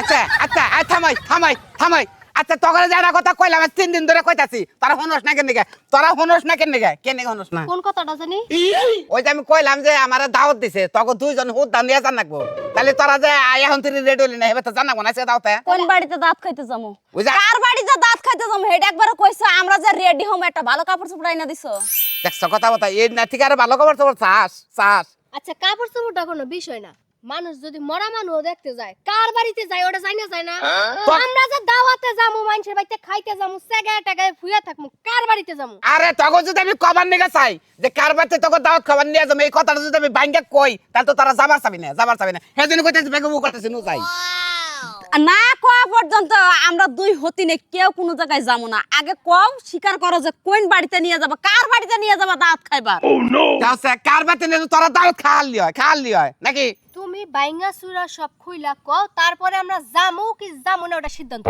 আচ্ছা আচ্ছা আই থামাই থামাই থামাই। আচ্ছা তখন যারা কথা কইলাম তিন দিন ধরে কইতাছি। তোরা হনস না কেন তোরা হনস না কেন কেন হনস না? কোন কথাটা জানি? ওই যে আমি কইলাম যে আমার দাওয়াত দিছে তখন দুইজন হুদ দাম নিয়ে জান রাখব তাহলে তোরা যে এখন তুই রেডি হলি না এবার তো জানাব না সে দাওতে কোন বাড়িতে দাঁত খাইতে বুঝা কার বাড়িতে দাঁত খাইতে যাব? হেড একবার কইছে আমরা যে রেডি হম একটা ভালো কাপড় চোপড় আইনা দিছো। দেখছ কথা বতা এই না ঠিক আর ভালো খবর তোর চাস চাস। আচ্ছা কাপড় চোপড়টা কোনো বিষয় না। মানুষ যদি মরা মানুষ দেখতে যায় কার বাড়িতে যায় ওটা জানা যায় না। আমরা যে দাওয়াতে যামু মানুষের বাড়িতে খাইতে যামু সেগায় টাকায় ফুয়া থাকমু কার বাড়িতে যামু? আরে তখন যদি আমি কবার নিয়ে চাই যে কার বাড়িতে তখন দাওয়াত খাবার নিয়ে যাব এই কথাটা যদি আমি বাইঙ্গা কই তাহলে তো তারা যাবার চাবি না যাবার চাবি না। সেই জন্য কইতেছি বেগম করতেছি নু যাই। না কোয়া পর্যন্ত আমরা দুই হতিনে কেউ কোনো জায়গায় যাব না। আগে কও স্বীকার করো যে কোন বাড়িতে নিয়ে যাবা কার বাড়িতে নিয়ে যাবা দাঁত খাইবার? তাহলে কার বাচ্চা নিয়ে তোরা দাওয়াত খাওয়ালি হয় খাওয়ালি হয় নাকি? তুমি বাইঙ্গা সুরা সব খুইলা কও তারপরে আমরা যামু কি যামু না ওটা সিদ্ধান্ত।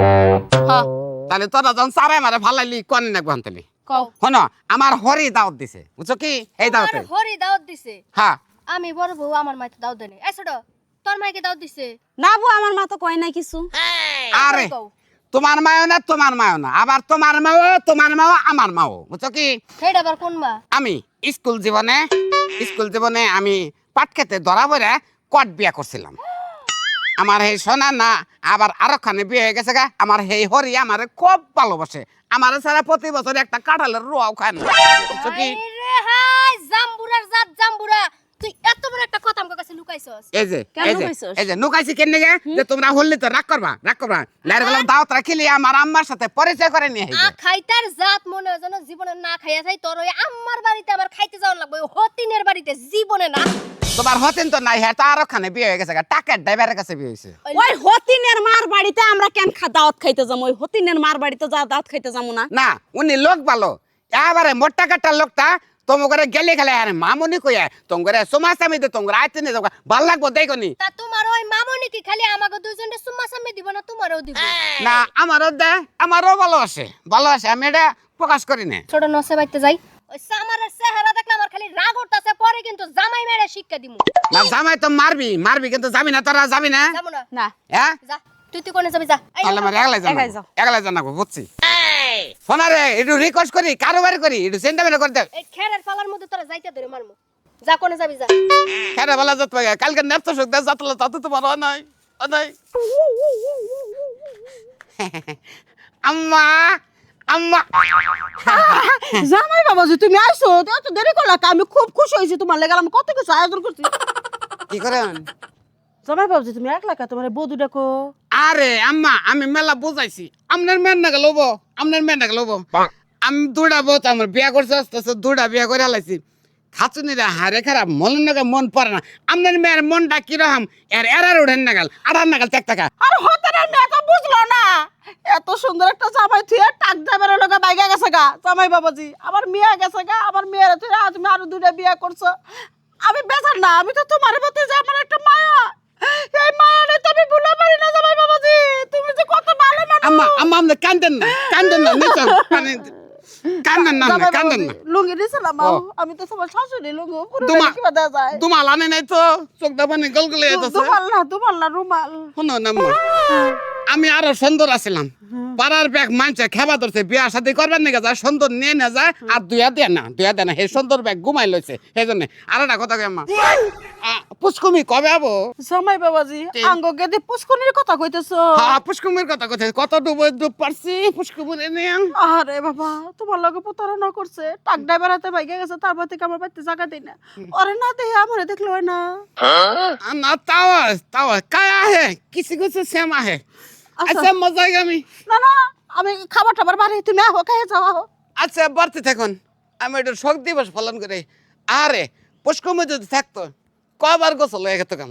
হ্যাঁ তাহলে তোরা যখন সারাই মারে ভালাইলি কনে না গন্তলি কও। হন আমার হরি দাওয়াত দিছে বুঝছ কি? এই দাওয়াতে। আমার হরি দাওয়াত দিছে। হ্যাঁ। আমি বড় বউ আমার মাইতে দাওয়াত দেয় এই ছোট। তোর মাইকে দাওয়াত দিছে। না বউ আমার মা তো কয় নাই কিছু। আরে তোমার মাও না তোমার মাও না। আবার তোমার মাও তোমার মাও আমার মাও বুঝছ কি? আবার কোন মা? আমি স্কুল জীবনে স্কুল জীবনে আমি পাট খেতে ধরা পড়ে কট বিয়া করছিলাম। আমার এই সোনা না আবার আরও খানে বিয়ে হয়ে গেছে গা। আমার এই হরি আমার খুব ভালোবাসে। আমার ছাড়া প্রতি বছর একটা কাঁঠালের রোয়াও খায় না বুঝছ কি? জাম্বুরার জাত জাম্বুরা তুই এত বড় একটা কথা আমার কাছে লুকাইছস এই যে এই যে এই যে নুকাইছি কেন গে? যে তোমরা হললি তো রাগ করবা রাগ করবা। লাইর গেলাম দাওয়াত রাখিলি আমার আম্মার সাথে পরিচয় করে নিয়ে আ খাইতার জাত মনে হয় যেন জীবনে না খাইয়া যাই তোর ওই আম্মার বাড়িতে আবার খাইতে যাওয়ার লাগবে হতিনের বাড়িতে জীবনে না। তোমার হতেন তো নাই হ্যাঁ তো আরও খানে বিয়ে হয়ে গেছে টাকার ড্রাইভারের কাছে বিয়ে হয়েছে ওই হতিনের মার বাড়িতে আমরা কেন খা দাওয়াত খাইতে যাব? ওই হতিনের মার বাড়িতে যা দাওয়াত খাইতে যাব না? না উনি লোক ভালো। এবারে মোটা কাটার লোকটা তোমাকে গেলে খেলে আরে মামুনি কইয়া তোমাকে সমাজ আমি দে তোমাকে আইতে যাব ভালো লাগবো দেখো নি তা তোমার ওই মামনি কি খালি আমাকে দুইজনে সুম্মা সামনে দিব না তোমারও দিব? না আমারও দে আমারও ভালো আছে ভালো আছে আমি এটা প্রকাশ করি না। ছোট নসে বাইতে যাই। ওই সামারের চেহারা দেখলে আমার খালি রাগ উঠতাছে পরে কিন্তু জামাই মেরে শিক্ষা দিমু। না জামাই তো মারবি মারবি কিন্তু যাবি না তোরা যাবি না। যাব না। না। হ্যাঁ যা তুই তুই কোনে যাবি যা। তাহলে আমার একলাই যাও। একলাই জানাব বুঝছি। ফোনারে একটু রিকোয়েস্ট করি কারোবার করি একটু সেন্টামেন্ট করে দে এই খেরের ফালার মধ্যে তোরা যাইতে ধরে মারমু। যা কোনে যাবি যা। খেরা বলা যত পাগে কালকে নেপ্ত সুখ দেশ যাতলে তাতে তোমার নাই হয় আম্মা আম্মা। জামাই বাবা যে তুমি আইছো তো এত দেরি করলা কা? আমি খুব খুশি হয়েছি তোমার লেগে আমি কত কিছু আয়োজন করছি। কি করেন? জামাই বাবা যে তুমি একলা কা তোমার বধু ডাকো আরে আম্মা আমি মেলা বুঝাইছি আপনার মেয়ের নাকি লোবো আপনার মেয়ের নাকি লোবো আমি দুটা বোত আমার বিয়া করছে আস্তে আস্তে দুটা বিয়া করে হালাইছি খাচুনিরা হারে খারাপ মন নাগাল মন পড়ে না। আপনার মেয়ের মনটা কীরকম এর এরার উঠেন নাগাল আড়ার নাগাল চাক টাকা আর হতেনের মেয়ে তো বুঝলো না। এত সুন্দর একটা জামাই থুয়ে টাক ড্রাইভারের লোকে বাইকে গেছে গা জামাই বাবাজি। আমার মেয়ে গেছে গা আমার মেয়ের থুয়ে আজ তুমি আরও দুটা বিয়ে করছ। আমি বেজার না আমি তো তোমার মতো যে আমার একটা মায়া। এই মায়া আম্মা আম্মা আপনি কান্দেন না কান্দেন না নিচে কান্দেন না আপনি, কান্দেন না লুঙ্গি দিছিলাম। আমি তো তোমার শাশুড়ি লুঙ্গি পুরো কিবা দেওয়া যায় দুমাল আনে নাই তো চোখ দাবানি গলগলে যাচ্ছে দুমাল না দুমাল না রুমাল শোনো না আম্মা আমি আরও সুন্দর আছিলাম। পাড়ার ব্যাগ মানছে খেবা ধরছে বিয়া শাদি করবেন নাকি যায় সুন্দর নিয়ে না যায় আর দুয়া দেয় না দুয়া দেয় না সেই সুন্দর ব্যাগ ঘুমাই লইছে সেই জন্য। আর একটা কথা কই আম্মা আ, পুষ্কুমি কবে আবো? জামাই বাবাজি আঙ্গ গেদি পুষ্কনির কথা কইতেছো। হ্যাঁ পুষ্কুমির কথা কথা কত ডুব ডুব পারছি পুষ্কুমির নিয়ে। আরে বাবা তোমার লগে প্রতারণা করছে টাক ড্রাইভার হাতে বাইকে গেছে তারপর থেকে আমার বাড়িতে জায়গা দেই না। ওরে না দেহে আমারে দেখল হয় না। না তাও তাও কায় আহে? কিছু কিছু সেম আহে? আচ্ছা। মজা আমি। না না আমি খাবার টাবার বাড়ি তুমি আহো খাই যাও আহো। আচ্ছা বাড়তে থাকুন। আমি এটা শোক দিবস পালন করে। আরে পুষ্কমে যদি থাকতো কবার গোসল হয়ে গেত আমার